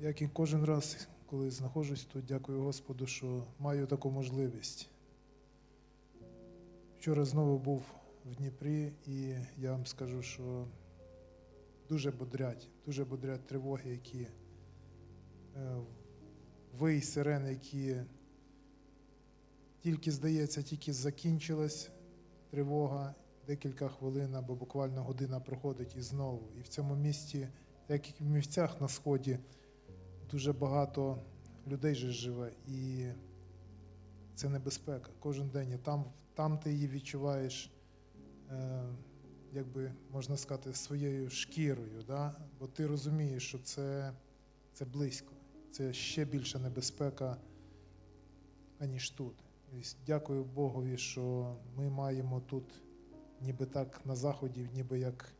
Як і кожен раз, коли знаходжусь тут, дякую Господу, що маю таку можливість. Вчора знову був в Дніпрі, і я вам скажу, що дуже бодрять, дуже бодрять тривоги, які е, вий сирени, які тільки, здається, тільки закінчилась тривога, декілька хвилин або буквально година проходить і знову. І в цьому місті, як і в місцях на сході, дуже багато людей же живе, і це небезпека кожен день. І там, там ти її відчуваєш, е, як би можна сказати, своєю шкірою, да? бо ти розумієш, що це, це близько, це ще більша небезпека, аніж тут. І дякую Богові, що ми маємо тут, ніби так на заході, ніби як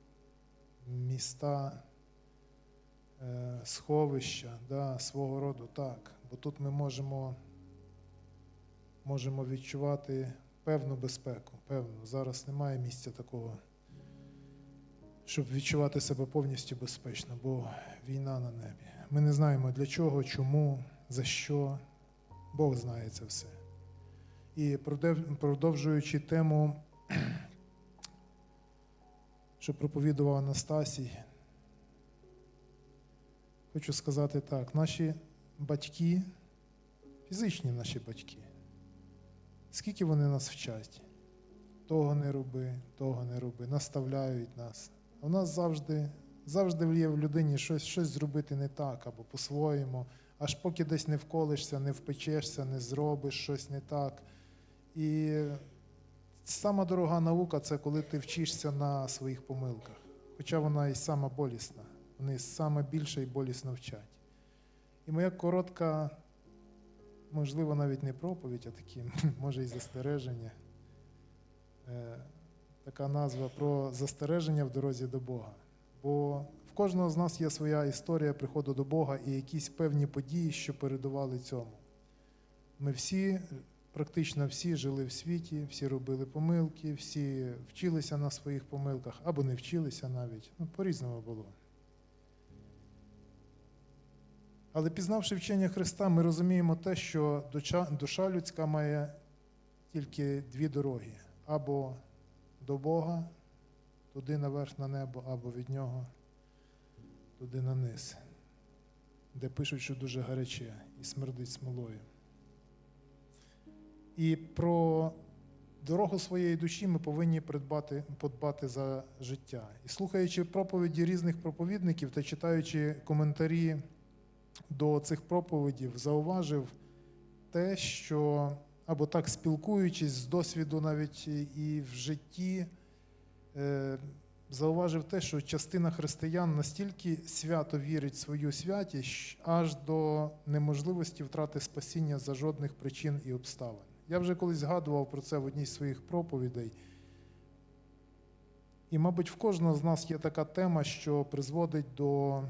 міста сховища, да, свого роду так. Бо тут ми можемо, можемо відчувати певну безпеку. Певну. Зараз немає місця такого, щоб відчувати себе повністю безпечно, бо війна на небі. Ми не знаємо для чого, чому, за що. Бог знає це все. І продовжуючи тему, що проповідував Анастасій, Хочу сказати так: наші батьки, фізичні наші батьки, скільки вони нас вчать, того не роби, того не роби, наставляють нас. В нас завжди, завжди є в людині щось, щось зробити не так або по-своєму, аж поки десь не вколишся, не впечешся, не зробиш щось не так. І сама дорога наука це коли ти вчишся на своїх помилках, хоча вона і сама болісна вони саме більше і болісно вчать. І моя коротка, можливо, навіть не проповідь, а такі, може, і застереження. Е, Така назва про застереження в дорозі до Бога. Бо в кожного з нас є своя історія приходу до Бога і якісь певні події, що передували цьому. Ми всі, практично всі жили в світі, всі робили помилки, всі вчилися на своїх помилках або не вчилися навіть. Ну, по-різному було. Але пізнавши вчення Христа, ми розуміємо те, що душа, людська має тільки дві дороги: або до Бога, туди наверх на небо, або від Нього, туди на низ, де пишуть, що дуже гаряче і смердить смолою. І про дорогу своєї душі ми повинні придбати, подбати за життя. І слухаючи проповіді різних проповідників та читаючи коментарі до цих проповідів зауважив те, що або так спілкуючись з досвіду навіть і в житті, е, зауважив те, що частина християн настільки свято вірить в свою святість, аж до неможливості втрати спасіння за жодних причин і обставин. Я вже колись згадував про це в одній з своїх проповідей. І, мабуть, в кожного з нас є така тема, що призводить до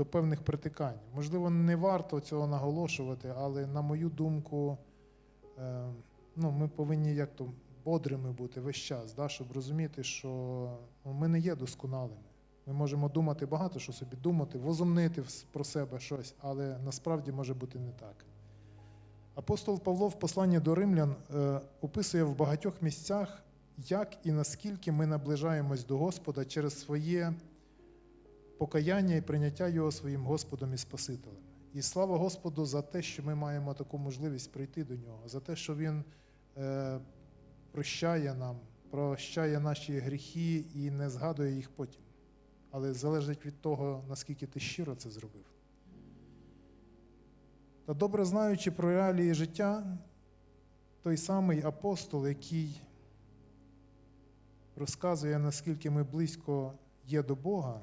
до певних притикань. Можливо, не варто цього наголошувати, але на мою думку, е, ну, ми повинні як то бодрими бути весь час, да, щоб розуміти, що ну, ми не є досконалими. Ми можемо думати багато, що собі думати, возумнити про себе щось, але насправді може бути не так. Апостол Павло в посланні до римлян е, описує в багатьох місцях, як і наскільки ми наближаємось до Господа через своє покаяння і прийняття Його своїм Господом і Спасителем. І слава Господу за те, що ми маємо таку можливість прийти до Нього, за те, що Він е, прощає нам, прощає наші гріхи і не згадує їх потім. Але залежить від того, наскільки ти щиро це зробив. Та добре знаючи про реалії життя, той самий апостол, який розказує, наскільки ми близько є до Бога,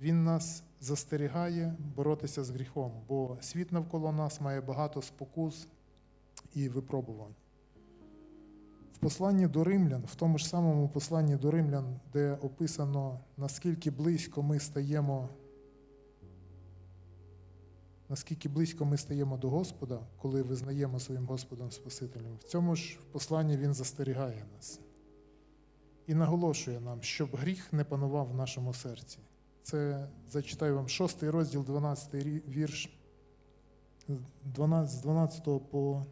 він нас застерігає боротися з гріхом, бо світ навколо нас має багато спокус і випробувань. В посланні до римлян, в тому ж самому посланні до римлян, де описано, наскільки близько ми стаємо, наскільки близько ми стаємо до Господа, коли визнаємо своїм Господом Спасителем, в цьому ж посланні Він застерігає нас і наголошує нам, щоб гріх не панував в нашому серці. Це зачитаю вам 6 розділ, 12 вірш, 12, з 12 по,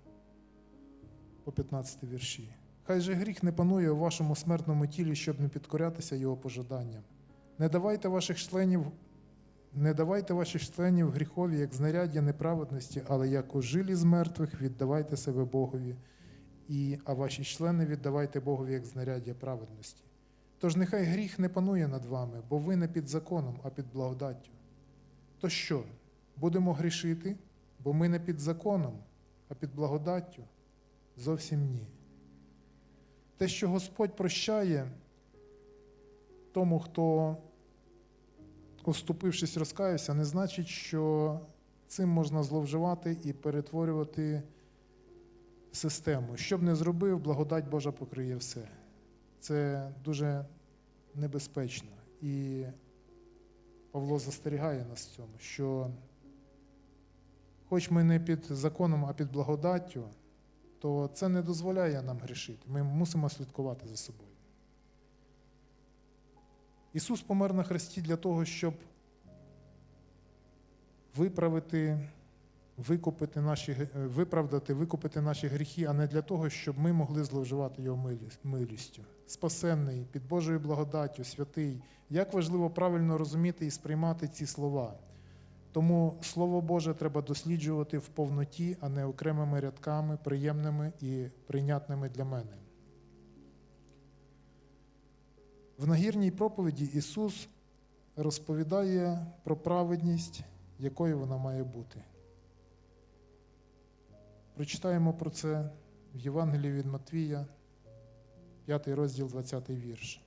по 15 вірші. Хай же гріх не панує у вашому смертному тілі, щоб не підкорятися його пожаданням. Не давайте ваших членів, не давайте ваших членів гріхові, як знаряддя неправедності, але як у жилі з мертвих віддавайте себе Богові, і, а ваші члени віддавайте Богові як знаряддя праведності. Тож нехай гріх не панує над вами, бо ви не під законом, а під благодаттю. То що, будемо грішити, бо ми не під законом, а під благодаттю? Зовсім ні. Те, що Господь прощає тому, хто, оступившись, розкаявся, не значить, що цим можна зловживати і перетворювати систему. Що б не зробив, благодать Божа покриє все. Це дуже небезпечно. І Павло застерігає нас в цьому, що хоч ми не під законом, а під благодаттю, то це не дозволяє нам грішити. Ми мусимо слідкувати за собою. Ісус помер на хресті для того, щоб виправити, викупити наші, е, виправдати, викупити наші гріхи, а не для того, щоб ми могли зловживати Його милістю. Спасенний, під Божою благодаттю, святий. Як важливо правильно розуміти і сприймати ці слова. Тому Слово Боже треба досліджувати в повноті, а не окремими рядками, приємними і прийнятними для мене. В нагірній проповіді Ісус розповідає про праведність, якою вона має бути. Прочитаємо про це в Євангелії від Матвія, 5 розділ, 20 вірш.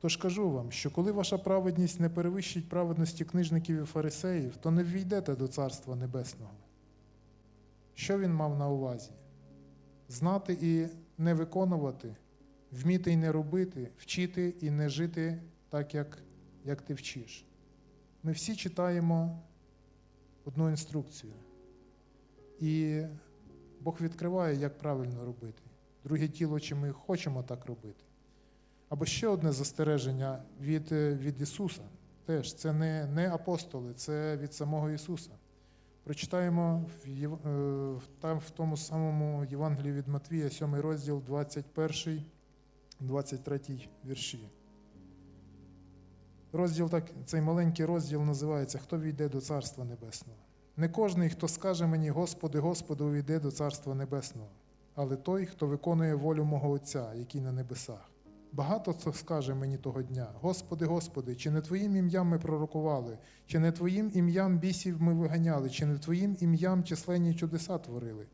Тож кажу вам, що коли ваша праведність не перевищить праведності книжників і фарисеїв, то не ввійдете до Царства Небесного. Що він мав на увазі? Знати і не виконувати, вміти і не робити, вчити і не жити так, як, як ти вчиш. Ми всі читаємо одну інструкцію. І Бог відкриває, як правильно робити. Друге тіло, чи ми хочемо так робити. Або ще одне застереження від, е, від Ісуса. Теж це не, не апостоли, це від самого Ісуса. Прочитаємо в, е, в- в тому самому Євангелії від Матвія, 7 розділ, 21, 23 вірші. Розділ так, цей маленький розділ називається Хто війде до Царства Небесного? Не кожний, хто скаже мені, Господи, Господи, увійде до Царства Небесного, але той, хто виконує волю мого Отця, який на небесах. Багато хто скаже мені того дня: Господи, Господи, чи не Твоїм ім'ям ми пророкували, чи не Твоїм ім'ям бісів ми виганяли, чи не Твоїм ім'ям численні чудеса творили?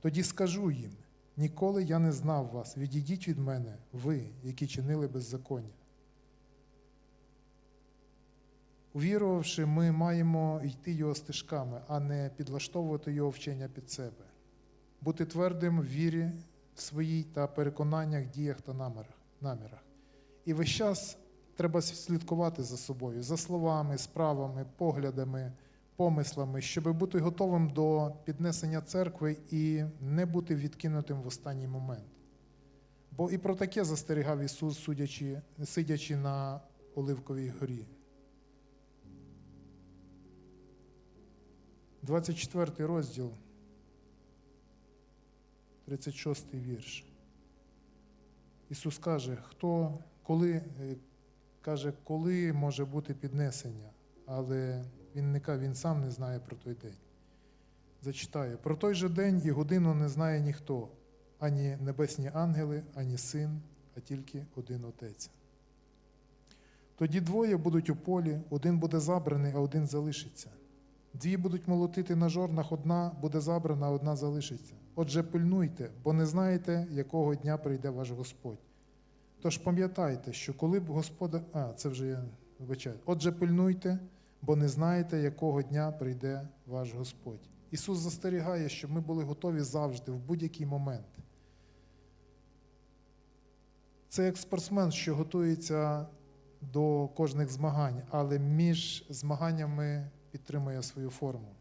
Тоді скажу їм: ніколи я не знав вас, відійдіть від мене, ви, які чинили беззаконня. Увірувавши, ми маємо йти його стежками, а не підлаштовувати його вчення під себе, бути твердим в вірі своїй та переконаннях, діях та намірах. І весь час треба слідкувати за собою, за словами, справами, поглядами, помислами, щоб бути готовим до піднесення церкви і не бути відкинутим в останній момент. Бо і про таке застерігав Ісус, судячи, сидячи на Оливковій горі. 24 розділ, 36 вірш. Ісус каже, хто, коли, е, каже, коли може бути піднесення, але Він не Він сам не знає про той день. Зачитаю, про той же день і годину не знає ніхто, ані небесні ангели, ані син, а тільки один Отець. Тоді двоє будуть у полі, один буде забраний, а один залишиться. Дві будуть молотити на жорнах, одна буде забрана, одна залишиться. Отже, пильнуйте, бо не знаєте, якого дня прийде ваш Господь. Тож пам'ятайте, що коли б Господа. А, це вже я вибачаю. Отже, пильнуйте, бо не знаєте, якого дня прийде ваш Господь. Ісус застерігає, щоб ми були готові завжди, в будь-який момент. Це як спортсмен, що готується до кожних змагань, але між змаганнями підтримує свою форму.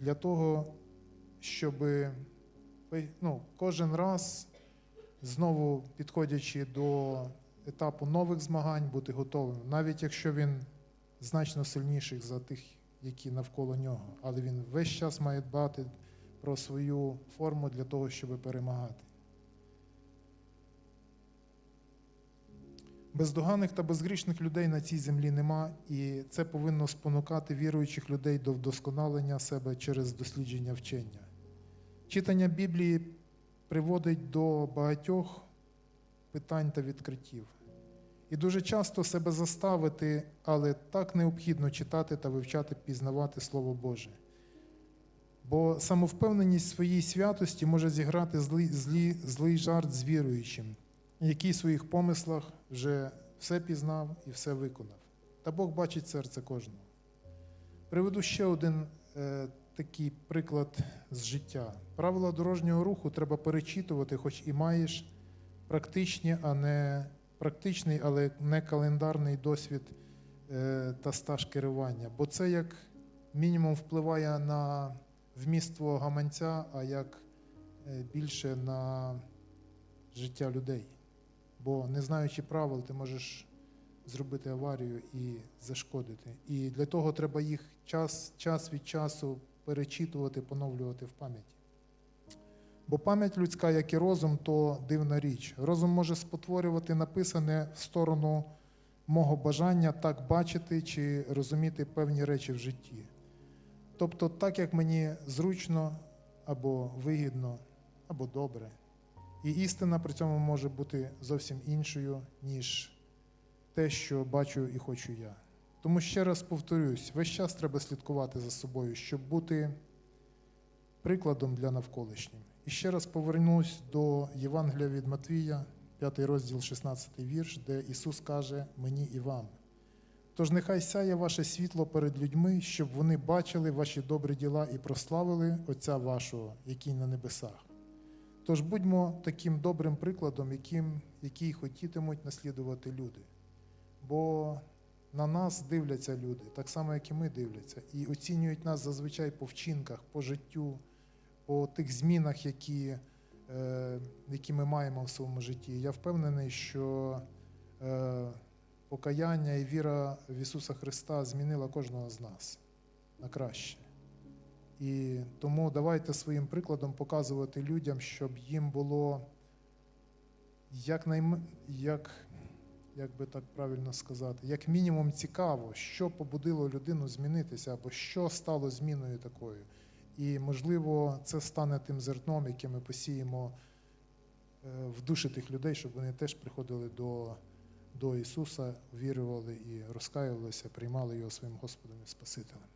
Для того, щоб ну, кожен раз, знову підходячи до етапу нових змагань бути готовим, навіть якщо він значно сильніший за тих, які навколо нього. Але він весь час має дбати про свою форму для того, щоб перемагати. Бездоганних та безгрішних людей на цій землі нема, і це повинно спонукати віруючих людей до вдосконалення себе через дослідження вчення. Читання Біблії приводить до багатьох питань та відкриттів. І дуже часто себе заставити, але так необхідно читати та вивчати, пізнавати Слово Боже. Бо самовпевненість своїй святості може зіграти злий, злі, злий жарт з віруючим, який в своїх помислах вже все пізнав і все виконав. Та Бог бачить серце кожного. Приведу ще один е, такий приклад з життя. Правила дорожнього руху треба перечитувати, хоч і маєш практичні, а не практичний, але не календарний досвід е, та стаж керування. Бо це як мінімум впливає на вміст гаманця, а як е, більше на життя людей. Бо не знаючи правил, ти можеш зробити аварію і зашкодити. І для того треба їх час, час від часу перечитувати, поновлювати в пам'яті. Бо пам'ять людська, як і розум, то дивна річ. Розум може спотворювати написане в сторону мого бажання так бачити чи розуміти певні речі в житті. Тобто, так як мені зручно або вигідно, або добре. І істина при цьому може бути зовсім іншою, ніж те, що бачу і хочу я. Тому ще раз повторюсь, весь час треба слідкувати за собою, щоб бути прикладом для навколишніх. І ще раз повернусь до Євангелія від Матвія, 5 розділ, 16 вірш, де Ісус каже мені і вам. Тож нехай сяє ваше світло перед людьми, щоб вони бачили ваші добрі діла і прославили Отця вашого, який на небесах. Тож будьмо таким добрим прикладом, яким, який хотітимуть наслідувати люди. Бо на нас дивляться люди, так само, як і ми дивляться, і оцінюють нас зазвичай по вчинках, по життю, по тих змінах, які, е, які ми маємо в своєму житті. Я впевнений, що е, покаяння і віра в Ісуса Христа змінила кожного з нас на краще. І тому давайте своїм прикладом показувати людям, щоб їм було як, найм... як, як би так правильно сказати, як мінімум цікаво, що побудило людину змінитися, або що стало зміною такою. І, можливо, це стане тим зерном, яке ми посіємо е, в душі тих людей, щоб вони теж приходили до, до Ісуса, вірували і розкаювалися, приймали його своїм Господом і Спасителем.